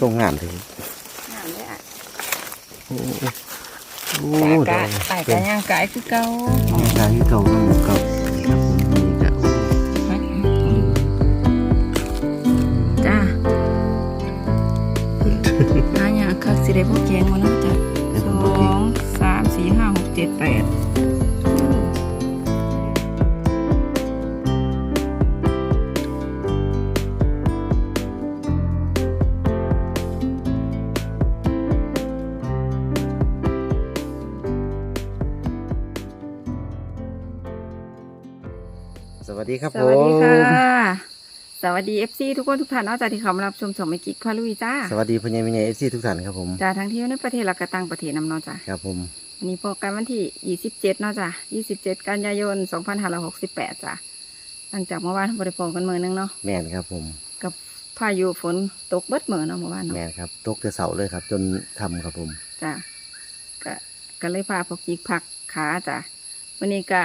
ทรงงามเลยงามเลยอะโอ้โหกะดอกไก่กะย่างไก่คือเก่ากายเก่าน้ำเก่าครับผมนี่ก็โอ้จ้าอันนี้คักสิได้พวกแกงมาเนาะจ้ะได้สผมอบ่กินงสามสี่ห้าหกเจ็ดแปด ดีครับสผมวัสดีค่ะ สวัสดีเอฟซีทุกคนทุกท่านเนอกจากที่เขามารับชมสมไม่กิ๊กพาลุยจ้าสวัสดีพ่อใหญ่แม่ใหญ่เอฟซีทุกท่านครับผม จ้าทั้งที่ในประเทศและก็ต่างประเทศนำเนาะจ้าครับผม วันนี้โปรแกรมวันที่ 27เนาะจ้ะ27 กันยายน 2568จ้ะหลังจากเมื่อวานบริโภคกันมือนึงเนาะแม่นครับผม กับพายุฝนตกเบิดมือเนาะเมื่อวานเนาะแม่นครับตกแต่เสาเลยครับ จนทำครับผม จ้ะก็ก็เลยพาพวกจิกผักขาจ้ะวันนี้ก็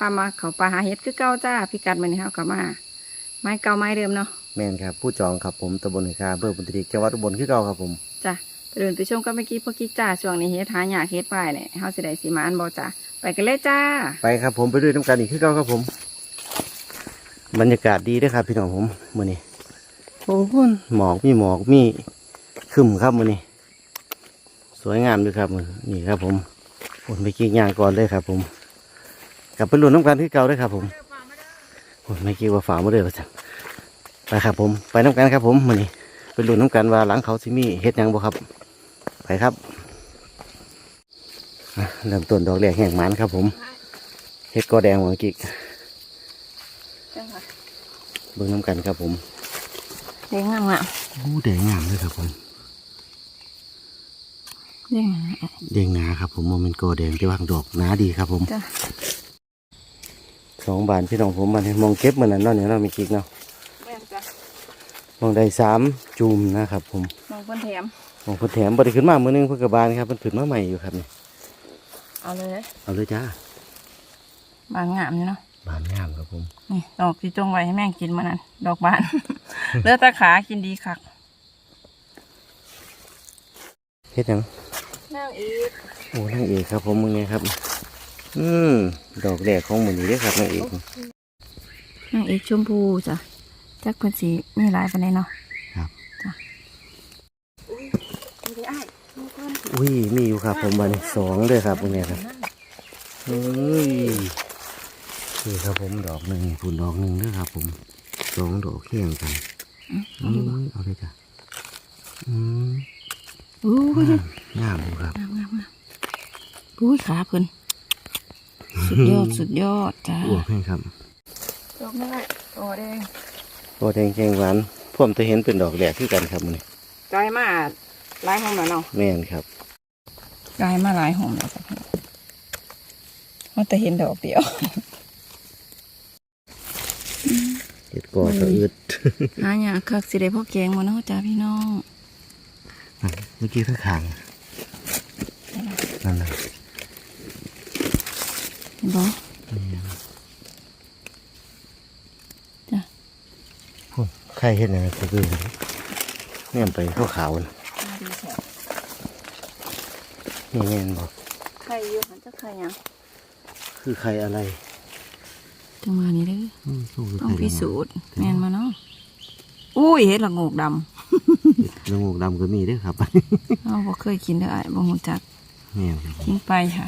พามาเขาปลาหาเห็ดคือเก่าจ้าพิกัดมันนี่เฮาก็มา ไม้เก่าไม้เดิมเนาะแม่นครับ ผู้จองครับผมตำบลหิคาเบอร์บุญตรีจังหวัดอุบลคือเก่าครับผมจ้ะไปเดินไปชมกันเมื่อกี้พวกกิ๊กจ้าช่วงนี้เฮ็ดหาหยากเฮ็ดป้ายเนี่ยเฮาสิได้สิมาอันบ่จ้ะไปกันเลยจ้า ไปครับผมไปด้วยน้ำกันอีกคือเก่าครับผม บรรยากาศดีเด้วยครับ พี่น้องผมมื้อนี้โอ้โหหมอกมีหมอกมีครึมครับมื้อนี้ สวยงามด้วยครับมื้อนี่ครับผมผมไปกินยางก่อนเลยครับผม กลับไปลุ้นน้ำกันคือเก่าเลยครับผมผมไม่คิดว่าฝามาเลยว่าจังไปครับผมไปน้ำกันครับผมมื้อนี้ไปลุ้นน้ำกันว่าหลังเขาสิมีเฮ็ดหยังบ่ครับ ไปครับอะเริ่มต้นดอกแรกแห่งมันครับ ผมเฮ็ดกอแดงหัวกิกจังค่ะเบิ่งน้ำกันครับผมเด้งงามอะโอ้แดงงามเลยครับผมเด้งงามแดงหนาครับผมโมเมนกอแดงที่ว่างดอกหนาดีครับผมจ้ะ สองบานพี่น้องผมมันมองเก็บเหมือนนั้นเนาะเนี่ยเราะมีกิกเนาะแม่นจ้ะมองได้สามจูมนะครับผมน้องเพิ่นแถมมองเพิ่นแถมบริขึ้นมามือนึงเพื่อกระบาลครับมันขึ้นมาใหม่อยู่ครับนี่เอาเลย เอาเลยจ้าบางงามนี่เนาะบานงามครับผมนี่ดอกที่จงไว้ให้แม่งกินมานั่นดอกบานเลือดตาขากินดีคักเฮ็ดหยังนั่งอีกโอ้นางเอกครับผมมึงไงครับ อืมดอกแรกของหมือนี้เด้อครับนางเอกนั่งอีกชมพูจ้ะจักเพิ่นสีมีหลายปานใดเนาะครับจ้ะอุ้ยอ้ายมีเพิ่นอุ้ยมีอยู่ครับ ผมวันสองเลยครับมึงไงครับเฮ้ยนี่ครับผมดอกหนึ่งผุนดอกหนึ่งเด้อครับ ผมสองดอกเคียงกันอืมอืมเอาเลยจ้ะอืมอู้ยงามอยู่ครับงามงามงามอุ้ยขาเพิ่น สุดยอดสุดยอดจ้าอ้วกให้ครับดอกนั่นแหละโอ้แดงโอแดงแกงหวานพ่วมจะเห็นเป็นดอกแหลกที่กันครับมันกลายมาหลายห้องแล้วเนาะแม่นครับกลายมาหลายห้องแล้วจ้ะพี่เราแต่เห็นดอกเดียวเห็ดกอสะอึดหาอย่างคักสิได้พ่อแกงมาเนาะจ้าพี่น้องเมื่อกี้ข้างขางนั่นนะ เห็นบ่พุ่นไข่เห็ดอะไรก็คือเนี่ยไปขาวขาวๆน่ะมาดูแถวนี่แม่นบอกไข่อยู่มันจะไข่หยังคือไข่อะไรจังหวะนี้เด้ออืมสู้คือต้องไข่พิสูจน์แม่นมาเนาะอุ้ยเห็ดละโงกดละงูกดำก็มีเด้วยครับำเราบ่เคยกินเด้อไอ้ายบ่ฮู้จักแม่นครับกินไปค่ะ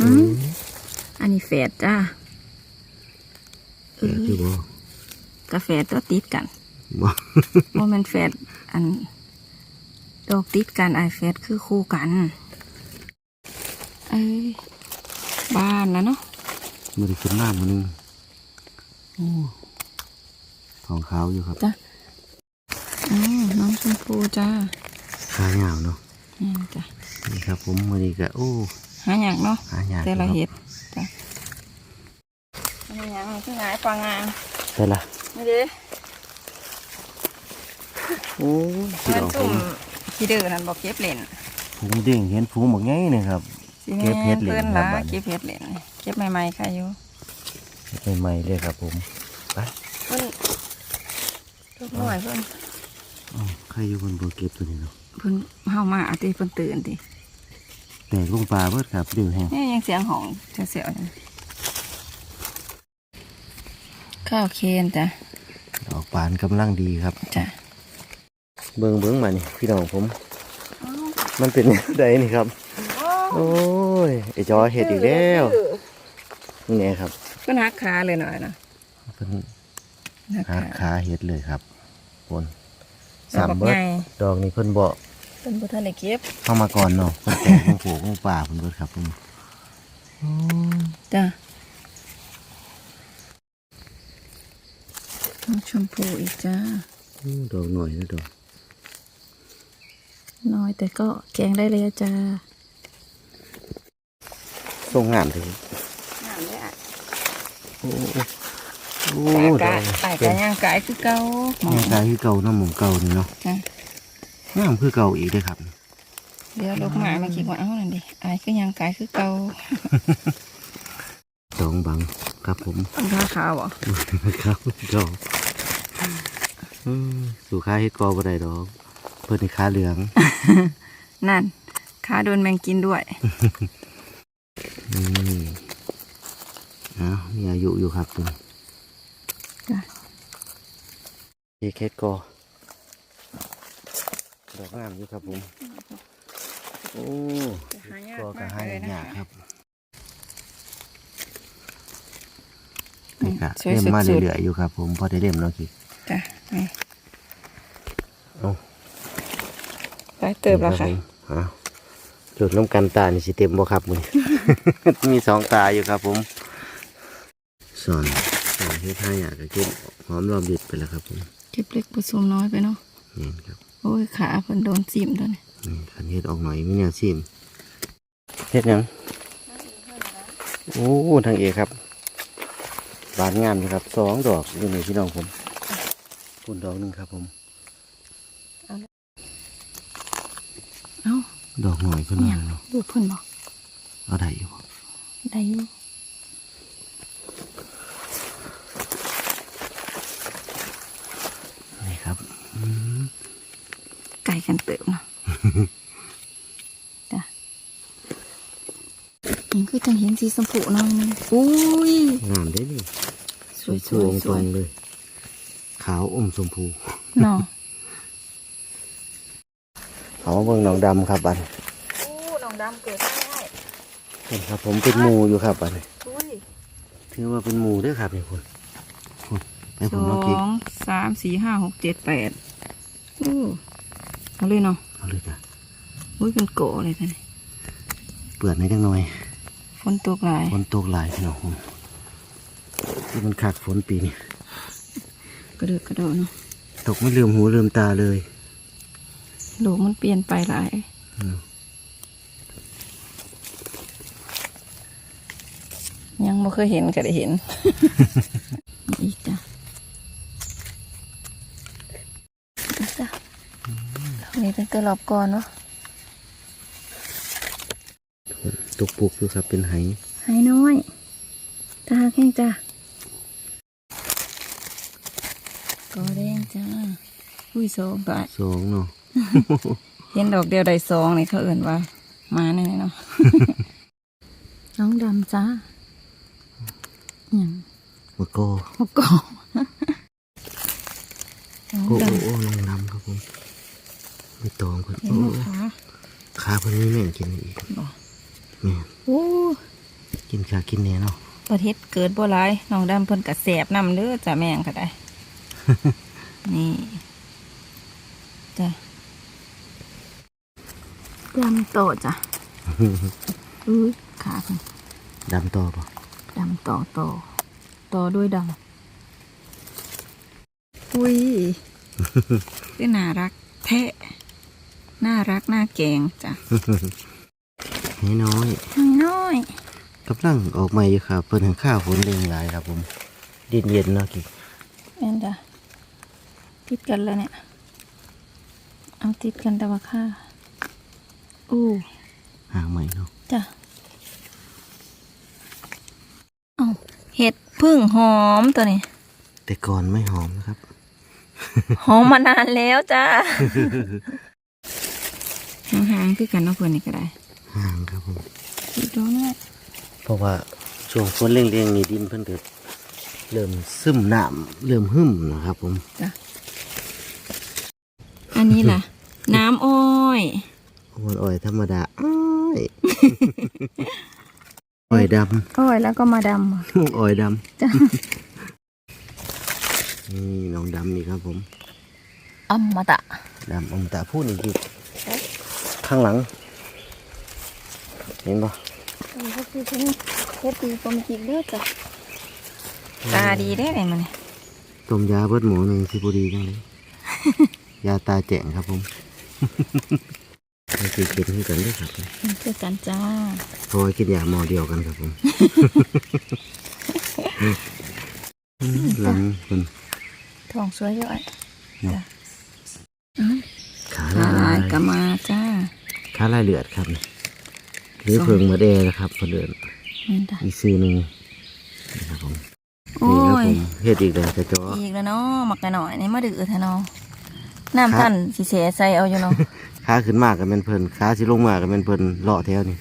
อืมอันนี้ แฝดจ้าแก่คือบ่กาแฟตัวติดกันบ่ว่ามันแฝดอัน ดอกติดกันไอายแฝดคือคู่กันเอ้ยบ้านนะเนาะมันได้ขึ้นหน้ามันนึงโอ้ทองขาวอยู่ครับจ้ะอืมน้องชมพูจ้าขาเหงาเนาะนี่จ้ะนี่ครับผมมือนี้ก็โอ้หาอยากเนาะหายากแต่ละอยู่เห็ครับดจ้ะหาอยาก คือหงายปลางางใช่ละนี่เด้โอ้ที่มันดอกผตุ่มมขี้เดือนั่นบอกเก็บเหรียญผมเด้งเห็นฟูหมกไงเนี่ยครับสิเก็บเห็ดเหรียญเพื่อนครัละบบัดนี้เก็บเห็ดเหรียญเก็บใหม่ๆค่ะอยู่ใหม่ๆเลยครับผมไปมันลูกน้อยเพิ่นอ๋อใครอยู่บนบ่เก็บตัวนี้เนาะเพิ่นเฮามาเอาติเพิ่นตื่นติแตกลงปลาเบิดครับดื้อแฮงนี่ยังเสียงหองเสียวๆอยู่ ข้าวเคนจ้ะดอกปานกำลังดีครับจ้ะเบิ่งเบิ่งมานี่พี่น้องผม มันเป็นใดนี่ครับ โอ้ยไอจอเห็ดอีกแล้วนี่ไงครับเพิ่นหักขาเลยหน่อยนะเป็นหักหัขากขาเห็ดเลยครับคนดอสากมบักเบิใหดญ่ดอกนี้เพิ่นบ่เพิ่นบ่ทันได้เก็บเข้ามาก่อนเนาะเพิ่นแตกของผูของป่าเพิ่นเบิดครับผมโอ้ยจ้ะ น้ำชมพูอีกจ้าดอกหน่อยนะดอกน้อยแต่ก็แกงได้เลยอะจ้าทรงงามเลยงามเลยอะโอ้โอ้กะดอกไก่กะย่างไก่คือเก่าหมอแม่กายคือเก่าเนาะหมองเก่านี่เนาะจ้ะงามคือเก่าอีกเด้อครับ เดี๋ยวลูกหมามาคิดว่าเอ้านั่นดิไอ้คือย่างไก่คือเก่าสองบัง ครับผมอันผ้าขาวเหรอครับดอกอืมสู่ค้าเฮ็ดกอบ่ได้ดอก เพิ่นนี่ขาเหลือง นั่นขาโดนแมงกินด้วยนี่อ้าวมีอายุอยู่ครับตัวนี้จ้ะเฮ็ดเคสกอดอกงามอยู่ครับผม โอ้กอกระหายยากครับ นี่ครับสวยเล่มสุดมาๆเรื่อยๆอยู่ครับผมพอได้เล่มแล้วกี่จ้ะนี่เอา ไปเติบแล้วค่ะนี่รับผมอ้าวจุดน้ำกันตานี่สิเต็มบ่ครับมึงมีสองตาอยู่ครับผมสอนสอนเฮ็ดให้อยากจะเก็บหอมรอมริดไปแล้วครับผมเก็บเล็กผสมน้อยไปเนาะ นี่ครับโอ้ยขาเพิ่นโดนจิ้มตัวนี้นี่คันเฮ็ดออกหน่อยมีแนวชิมเฮ็ดหยังโอ้ทางเอกครับ บานงามอยู่ครับสองดอกอยู่ในพี่น้องผมคุณดอกหนึ่งครับผมเอ้าดอกหน่อยเพิ่นเนี่ยว่าเนาะลูกเพิ่นบอกเอาได้อยู่บ่ได้อยู่นี่ครับอืมไก่กันเติบเนาะจ้ะนี่คือจังเห็นสีชมพูหน่อยนึงอุ้ยงามได้ดิ สวยสสวยงตรงเลย ขาวอมชมพูเนาะเอาเบิ่งหนองดำครับบันโอ้น้องดำเกิดได้เห็นครับ ผมเป็นหมูอยู่ครับบันอุ้ยถือว่าเป็นหมูด้วยครับนี่คุณคุณให้สผมอลองคิดงสามสี่ห้าหกเจ็ดแปดอู้เอาเลยเนาะเอาเลยจ้ะอุ้ยเป็นโกะเลยท่านเปื่อนให้จังหน่อยฝนตกหลายฝนตกหลายพี่น้องผม ที่มันขาดฝนปีนี้กระเดือกกระโดดเนาะตกไม่ลืมหูลืมตาเลยโลกมันเปลี่ยนไปหลายอืมยังไม่เคยเห็นก็ได้เห็น อีกจ้ะอีกจ้ะนี่เป็นตัวรอบก่อนเนาะตกปุกอยู่ครับเป็นไหหายน้อย ตาแข้งจ้ะกอแดงจ้า อุ้ยสองบาทสองเนาะเห็นดอกเดียวได้สองนี่เขาเอื่นว่า มาแน่ๆเนาะน้องดำจ้าอย่างมะโกมะกอกน้องโอ้ดโอ้โอ้ลงน้ำครับผมไม่ตองคนำเห็นโอ้ไหมคะขาเพิ่นนี่แม่งกินอีกบอกแม่นโอ้กินขากินเนี้ยเนาะประเทศเกิดบ่หลายน้องดำเพิ่นกระแสบนำเด้อจ้ะแม่งก็ได้ นี่ จ้ะดำโตจ้ะอุ้ยขาเพิ่นดำต่อป่ะดำต่อต่อต่อด้วยดำอุ้ยคือน่ารักแท้น่ารักน่าแกงจ้ะให้น้อยน้อยกำลังออกใหม่อยู่ครับเพิ่นถึงข้าวฝนเร่งหลายครับผมดินเย็นเนาะกี่แอนจ้ะติดกันแล้วเนี่ย เอาติดกันแต่ว่าค่าอู้ห่างใหม่เนาะจ้ะเอาเห็ดพึ่งหอมตัวนี้ แต่ก่อนไม่หอมนะครับ หอมมานานแล้วจ้าห่างๆคือกันเนาะเพื่อนนี่ก็ได้ห่างครับผมอีกตัวนึงเพราะว่าช่วงฝนเร่งๆนี่ดินเพิ่นเกิดเริ่มซึมน้ำเริ่มหึมนะครับผม อันนี้ล่ะ น้ำอ้อยโอ้ยอ้อยธรรมดาอ้อยอ้อยดอ้อยแล้วก็มาดำำอ้อยดจ้ะำนี่น้องดำนี่ครับผมอมมาตะดำอมตาพูดอีกทีข้างหลัง เห็นปะก็คือเพิ่นเฮ็ดดีกว่าเมื่อกี้เด้อจ้ะตาดีได้ไหนมันต้มยาเบิดหมูหนึ่งสิบุรีจังเลย ยาตาแจ่งครับผมไม่เคยกินที่กันด้วยครับผมมันคือกันจ้าเพราะว่ากินยาหมอเดียวกันครับผมหลังคนทองสวยอยู่ไอ้ขาลาลายยก็มาจ้าขาลายเลือดครับนี่หรือเพิงมาแดนะครับเพนเลือดนี่จ้ะอีกซื้อหนึ่งนี่ครับผมโอ้นี่ครับยผมเฮ็ดอีกแล้วจะจ่ออีกแล้วเนาะหมักกันหน่อยนี่มาดื้อแท้เนาะ น้ำท่านสิเสียใส่เอาอยู่เนาะขาขึ้นมากกับเป็นเพิ่นขาสิลงมากกับเป็นเพิ่นเลาะแถวนี่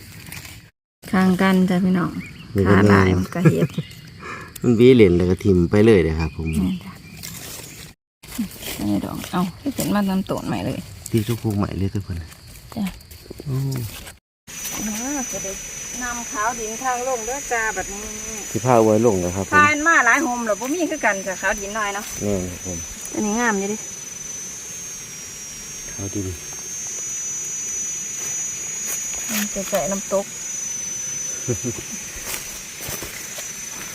ข้างกันจ้ะพี่น้องนี่ก็ขาแม่ลายนมันก็เฮ็ดมันวีเหรียญแล้วก็ทิมไปเลยเลยครับผมนี่จ้ะนี่ดอกเอาให้เป็นมาตำต้นใหม่เลยที่ทุกพวกใหม่เลยทุกคนจ้ะโอ้จะได้นำขาวดินทางลงด้วยจ้าแบบนี้ที่ผ้าเอาไว้ลงนะครับผมทานมาหลายโฮมหรอบ่มีคือกันจ้ะขาวดินหน่อยเนาะนี่ครับผมอันนี้งามอยู่ดิ เขาดินมันจะใส่น้ำตก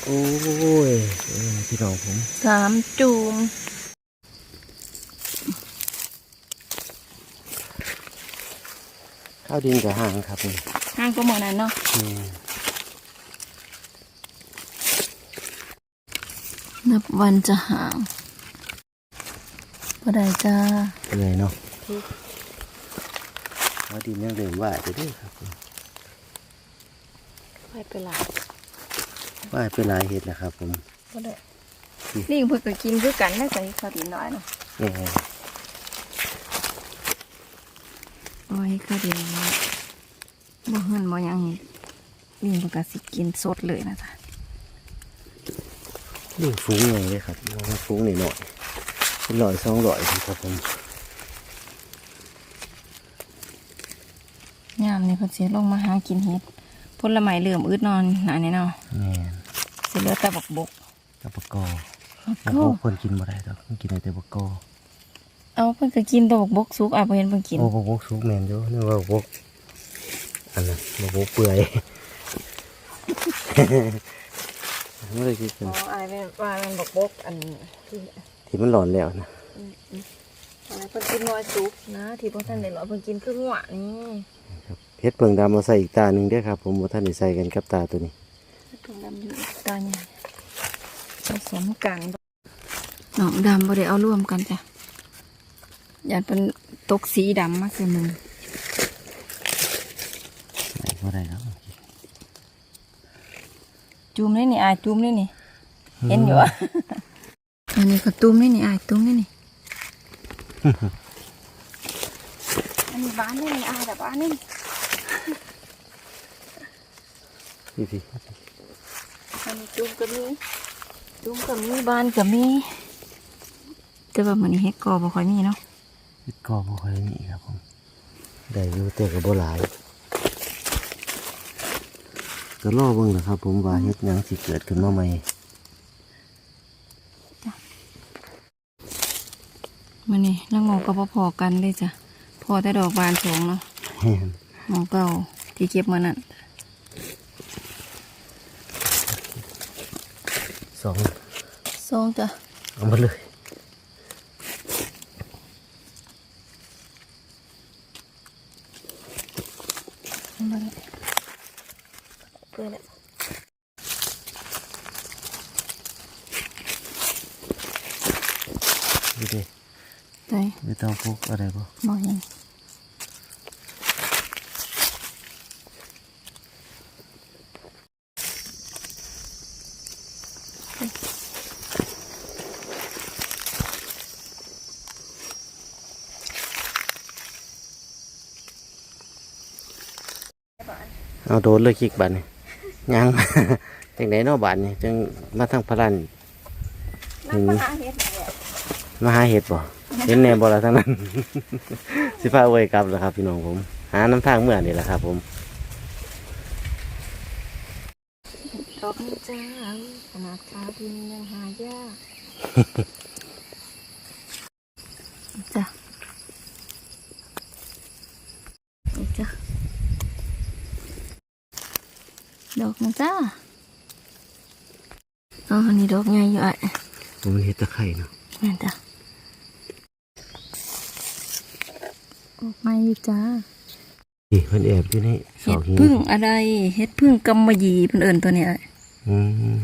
โอ้ยเออพี่น้องผมสามจูมข้าวดินกับห่างครับนี่ห้างก็เหมือนนั้นเนาะนี่นับวันจะห่างบ่ได้จ้าเลยเนาะ ข้าวดินยังเดิมว่าจะด้วยครับผมไปไปหลายว่าเป็นหลายเห็ดนะครับ ผมบ่ได้นี่เพิ่นก็กินคือกันได้ใส่ขาวดินหน่อยเนาะนี่โอ้ยขาวดินน้อยบ่เฮิ่นบ่หยังนี่นี่เพิ่นก็สิกินสดเลยนะจ๊ะนี่ฟุ้งไงเลยครับเพราะว่าฟุ้งหน่อยหน่อยเป็นร้อยสองร้อยครับผม ยาม นี่เพิ่นสิลงมาหากินเห็ดผลไม้เริ่มอึดนอนหนาแน่เนาะนี่สิเหลือแต่บักบกกับปะกอบักบางโกคนกินบ่ได้ดอกมันกินได้แต่ปะกอเอาเพิ่นก็กินแต่บักบกสุกอะบ่เห็นเพิ่นกินโอ้บกสุกแมนอยู่นี่ว่าบกอันนั้นบกเปื่อยไม่ได้คิดกันอ๋ออายเป็นว่ามันบักบกอันที่ที่มันหลอนแล้วนะอะไรเพิ่นกินน้อยสุกนะที่พวกท่านได้หรอเพิ่นกินครึ่งหวานนี่ครับ เพชรเพิงดำมาใส่อีกตาหนึ่งเด้วยครับ ผมว่าท่านได้ใส่กันกับตาตัวนี้ถุงดำอยู่ตาเนี่ยผสมกันหนองดำบ่ได้เอาร่วมกันจ้ะอย่าเป็นตกสีดำมาคือมึงไหนก็ได้ครับจุ่มนี่นี่อายจุ่มนี่นี่เห็นอยู่อะอันนี้ก็ตุ้มนี่นี่อายตุ้มนี่นี่อันนี้บ้านนี่นี่อายแต่บ้านนี่ พี่พี่อันนี้จุ่มก็มีจุ่มก็มีบ้านก็มีแต่ว่ามันนี้เฮ็ดกอบ่ค่อยมีเนาะพิดกอบ่ค่อยมีครับผมได้อยู่แต่กับโบหลายก็รอเบิ่งนะครับ ผมว่าเฮ็ดหยังสิเกิดขึ้นมาใหม่มันนี่แล้วงอกก็พอๆกันเลยจ้ะพอแต่ดอกบานสองเนาะแม่นหมองเก่าที่เก็บมานั่น สองสองจ้ะเอามาเลยเอามาเลยเปิดแล้วดูดิใส่ไม่ต้องพกอะไรบ่มองเห็ เอาโดนเลยคิกบันนี่ยังจังไหนเนอบานนี่จังมาทางพลันนั่งมาหาเฮ็ดแหละมาหาเห็ดบ่เห็นแน่บ่ละทั้งนั้น สิพาไว้กลับแล้วครับ พี่น้องผม หาน้ำทางเมื่อนี่แหละครับ ผมดอกนี้จ้าขนาดขาดินยังหายาก จ้ะนี่จ้ะ ดอกนะจ้าอ๋ออันนี้ดอกใหญ่อยู่อะผมมันเห็ดตะไคร่เนาะแม่นจ้ะออกมาอยู่จ้านี่เพิ่นแอบอยู่ในเสาเห็ดหินพึ่งอะไร เห็ดพึ่งกำมะหยี่เพิ่นเอิ้นตัวเนี้ยอืม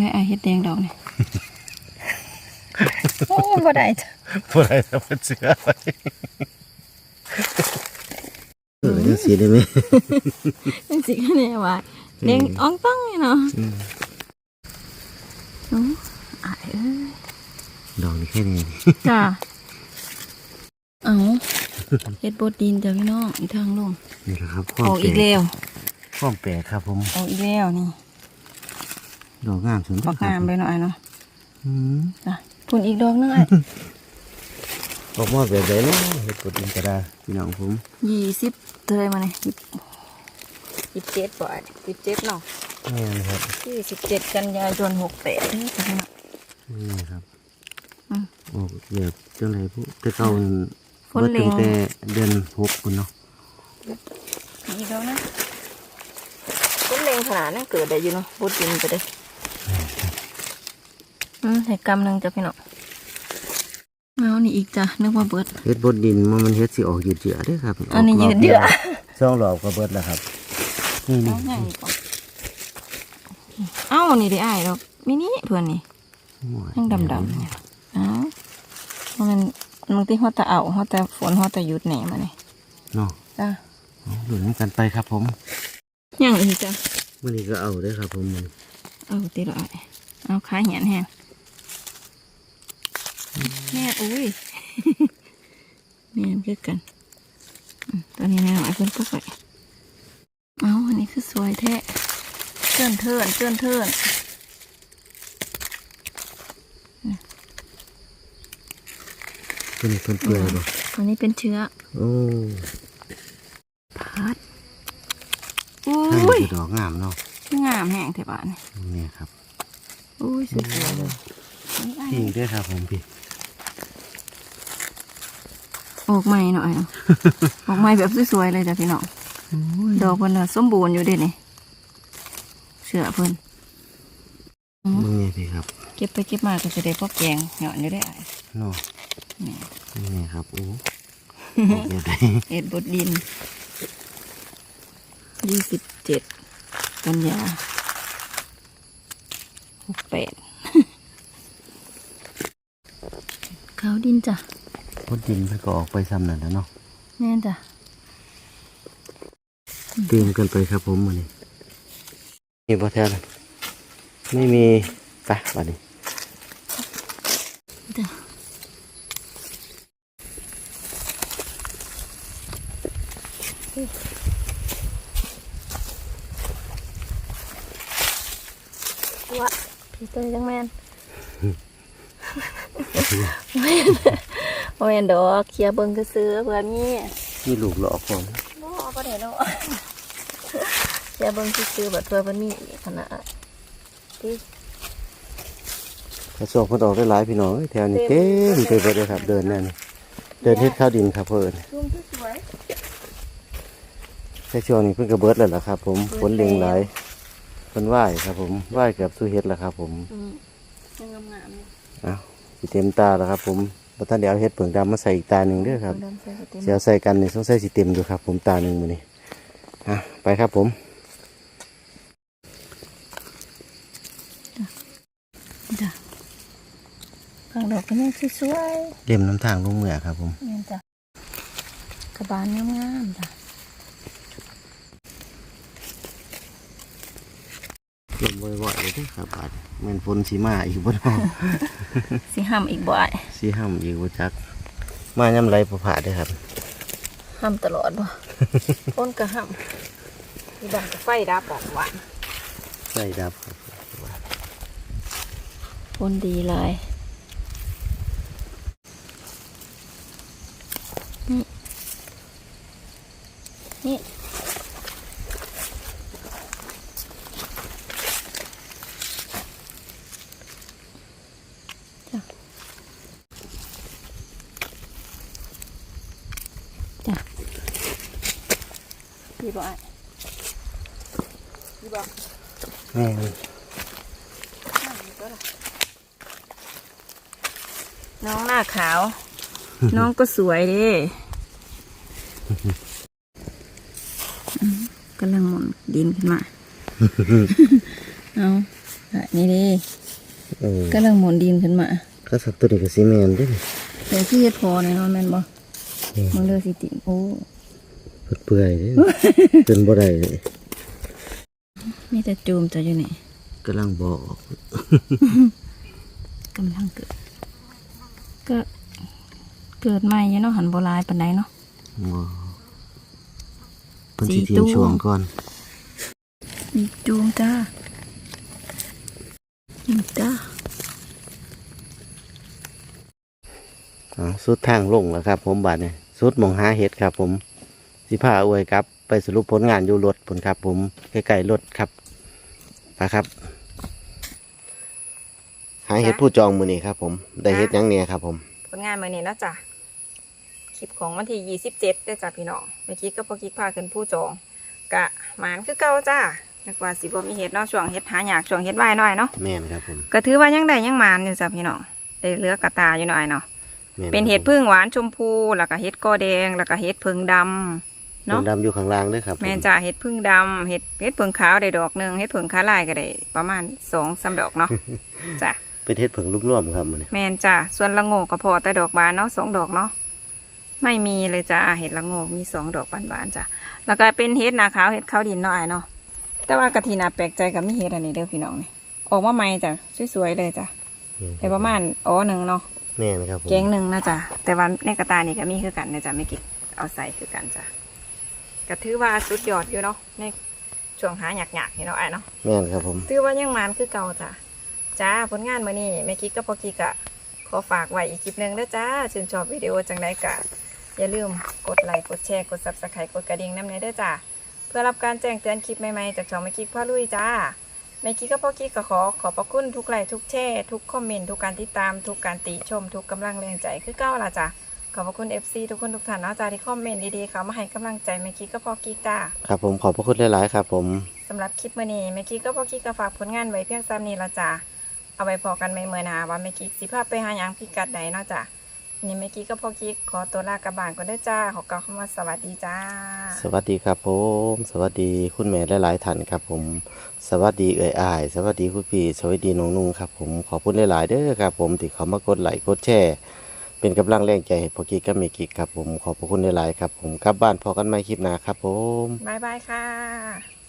นี่ไอะเห็ดแดงดอกนี่โอ้บ่ได้จ้ะผู้ใดจะมาเสือไปเออ จังสีได้ไหมจังสิคะเนี่ยว่าแดงอ่องต้องนี่เนาะอืมโอ้อายเอ้ยดอกนี่แค่นี้จ้าเอาเฮ็ดบดดินจ้ะพี่น้องอีกทางลงนี่แหละครับความออกแปลอีกกแล้วความแปลกครับผมออกอีกแล้วนี่ดอกงามสุดบักงามเลยเนาะไอ้เนาะอืมจ้ะพุ่นอีกดอกหนึงไอ้ ออกมาแบบไหนเนาะเห็ดกดอินกระดาพี่น้องผมยี่สิบเท่าไหรมาเนี่ยยี่สิบเจ็ดบ่ไอ้สิบเจ็ดเนาะนี่นะครับยี่สิบเจ็ดกันยายนหกแปดนี่จ้ะพี่น้องนี่ครับอืมออกแบบจังไรผู้แต่เก่านั่นฝนเบิดเล็ตั้งงแต่เดือนหกคุณเนาะมีอีกแล้วนะต้นเลงขนาดนั้นเกิดได้อยู่เนาะบดดินไปเลยอืมให้กำหนึ่งจ้ะพี่น้องเอา นี่อีกจ้ะนึกว่าเบิดเฮ็ดบดดินมันมันเฮ็ดสิออกยืดเยื้อเด้อครับอันนี้กรบยืดเยื้อสองรอบก็เบิดแล้วครับนี่นี่เอาใหญ่ก่อนเอ้านี่ได้อ้ายดอกมินิเพื่อนนี่ยังดำๆเนี่ยเอ้ามันบางทีฮอดแต่เอาฮอดแต่ฝนฮอดแต่หยุดแหน่มาเนี่ยเนาะจ้ะเอาหลุนกันไปครับผมยังอีกจ้ะมื้อนี้ก็เอาเด้อครับผมมื้อนี้เอาตีละอ้ายเอาขาเหียนแห้ง แม่อุ้ยแม่นคือกันอืมตัวนี้แม่เอาไอ้เพิ่นปุ๊บไปเอาอันนี้คือสวยแท้เตือนเทินเตือนเทินเพิ่นเพิ่นเปื่อยบ่อันนี้เป็นเชื้อโอ้พัดอุท่าน้ยคือดอกงามเนาะงามแห้งเถอะบ้านนี่นี่ครับอุ้ยสุดยอดเลยนี่อ้ายพี่เด้อครับผมพี่ ออกใหม่หน่อยเนาะออกใหม่แบบสวยๆเลยจ้ะพี่น้องดอกเพิ่นน่ะสมบูรณ์อยู่เด้นี่เชื่อเพิ่นมึงนี่พี่ครับ เก็บไปเก็บมาก็จะได้พวกแกงเหยาะอยู่ได้อ้ายเนาะนี่นี่ครับโอ้ออกแบบไหนเอ็ดบดดินยี่สิบเจ็ดกันยาหกแปดขาวดินจ้ะ บดดินเพิ่นก็ออกไปซ้ำนั่นแหล้วเนาะแม่นจ้ะเตรียมกันไปครับผมมื้อนี้มีบ่แท้เลยไม่มีไปบัดนี้ จ้ะวะพี่เตยจังแมน แม่นแม่ นดอกเคลียร์เบิ่งซื้อๆเพื่อมีมีลูกหลอกผมบ่บ่ได้แล้วเคลียร์เบิ่งซื้อๆแบบเพื่อมันมีอีกขนาดที่กระสอบเพิ่นออกได้หลายพี่น้องเอ้ยแถวนี้เต็มไปหมดเลยครับเดินแน่นเดินเฮ็ดข้าวดินครับเพิ่นช่วงที่สวยแค่ช่วงนี้เพิ่นก็เบิดแล้วล่ะครับ ผมฝนเล็งหลายเพิ่นไหว้ครับ ผมไหว้เกือบสู้เฮ็ดแล้วครับ ผมอืมยังงามๆเลยเอ้าสิเต็มตาแล้วครับ ผม บ่ทันได้เอาเฮ็ดเผิงดำมาใส่อีกตาหนึงเด้อครับเดินใส่กระเต็มเสียวใส่กันนี่สงสัยสิเต็มอยู่ครับ ผมตาหนึงมื้อนี้อะไปครับผมจ้ะข้างดอกก็ยังสวยเล่มน้ำทางลงเมื่อครับผมๆนี่จ้ะกระบาลงามๆจ้ะ ลมบ่อยๆเลยเด้อครับบาดแม่นฝนสิมาอีกบ่เนาะสิห้ามอีกบ่อยสิห้ำอีกบ่จัก มายามไรบ่ผ่าเด้อครับห้ามตลอดบ่ พ้นก็ห้ามที่บังไฟดับบอกหวานใส่ดับครับคนดีเลยนี่นี่จ้ะจ้ะพี่บอกพี่บอก แม่น น้องหน้าขาว น้องก็สวยเดิกำลังหมุนดินขึ้นมา เอาอะนี่ดิเออกำลังหมุนดินขึ้นมาก็สับตัวนี้ก็ซีเมนต์ด้วยนี่เดี๋ยวที่เฮ็ดพอแน่นอนแม่นบ่นี่มึงเลือกสิติโอ้เปื่อยๆเด้จนบ่ได้เลยมีแต่จูมจะอยู่นี่กำลังบอก กำลังเกิด ก็เกิดใหม่อยังเนาะหันโบราณปันไดเนาะว้าวเพิ่นสิสี่ทีมตัวช่วงก่อนมีจูมจ้ามีจ้าเอาสุดทางลงแล้วครับ ผมบาดเนี่ยสุดหมองหาเห็ดครับ ผมสิพาอวยครับ ไปสรุปผลงานอยู่รถผลครับ ผมใกล้ๆรถครับไปครับ หาเห็ดผู้จองมือนี้ครับผม ได้เห็ดหยังเนี่ยครับผมผลงานมาเนี่ยนาะจ้ะคลิปของวันที่ยี่สิบเจ็ดได้อจ้ะพี่น้องเมื่อกี้ก็พอกี้พาขึ้นผู้จองกะหมานคือเก่าจ้านึกว่าสิบ่มีเห็ดเนาะช่วงเห็ดหาหยากช่วงเห็ดไว้หน่อยเนาะแม่นครับผมก็ถือว่ายังได้ยังหมานอยู่จ้ะพี่น้องได้เหลือกระตาอยู่หน่อยเนาะแม่เป็นเห็ดพึ่งหวานชมพู แล้วก็เห็ดกอแดง แล้วก็เห็ดพึ่งดำเนาะเนาะดำอยู่ข้างล่างด้วยครับผแม่นจ้าเห็ดพึ่งดำเห็ดเห็ดพึ่งขาวได้ดอกหนึ่งเห็ดพึ่งขาลายก็ได้ประมาณสองสามดอกเนาะจ้ะ เป็นเห็ดผึ่งร่วมๆครับมือนี้แม่นจ้าส่วนละโงกก็พอแต่ดอกบานเนาะสองดอกเนาะไม่มีเลยจ้าเห็ดละโงกมีสองดอกบานๆจ้ะแล้วก็เป็นเห็ดนาขาวเห็ดขาวดินเนาะอ้ายเนาะแต่ว่ากะทินาแปลกใจกับมีเห็ดอันนี้เด้อพี่น้องนี่ออกมาใหม่จ้ะสวยๆเลยจ้ะได้ประมาณอ๋อหนึ่งเนาะแม่นครับผมแกงหนึ่งนะจ๊ะแต่ว่าในกระตานี่ก็มีคือกันนะจ๊ะไม่กี่เอาใส่คือกันจ้ะก็ถือว่าสุดยอดอยู่เนาะในช่วงหาหยักๆนี่เนาะไอ้เนาะแม่นครับผมถือว่ายังมันคือเก่าจ้ะ จ้าผลงานมื้อนี้แม่กิ๊กกับพ่อกิ๊กอะขอฝากไว้อีกคลิปหนึ่งนะจ้าชื่นชอบวิดีโอจังไดกะ อย่าลืมกดไลค์กดแชร์กด subscribe กดกระดิ่งน้ำในเด้อจ้าเพื่อรับการแจ้งเตือนคลิปใหม่ๆจากช่องแม่กิ๊กพ่อลุยจ้าแม่กิ๊กกับพ่อกิ๊กก็ขอขอบพระคุณทุกไลค์ทุกแชร์ทุกคอมเมนต์ทุกการติดตามทุกการติชม ทุกกำลังแรงใจคือเก้าล่ะจ้าขอบพระคุณ FC ทุกคนทุกท่านเนาะจ้าที่คอมเมนต์ดีๆเขามาให้กำลังใจแม่กิ๊กกับพ่อกิ๊กจ้าครับผมขอบพระคุณหลายๆครับผมสำหรับคลิปมื้อนี้แม่กิ๊กก็พ่อกิ๊กก็ฝากผลงานไว้เพียงซ้ำนี้ละจ้ะ เอาไว้พอกันใหม่เมื่อหนาว่าแม่กิ๊กสิพาไปหาหยังพิกัดใดเนาะจ้ะนี่แม่กิ๊กก็พ่อกิ๊กขอตัวลากลับบ้านก่อนเด้อจ้าขอกล่าวคำว่าสวัสดีจ้า สวัสดีครับผม สวัสดีคุณแม่หลายๆท่านครับผม สวัสดีเอ่ยอ้าย สวัสดีคุณพี่ สวัสดีน้องนุ่งครับผม ขอบคุณหลายๆเด้อครับผมที่เขามากดไลค์กดแชร์ เป็นกำลังแรงใจให้พอกีกับเมกิกครับผม ขอบพระคุณหลายๆครับผมกลับบ้านพอกันใหม่คลิปหน้าครับผม บ๊ายบายค่ะ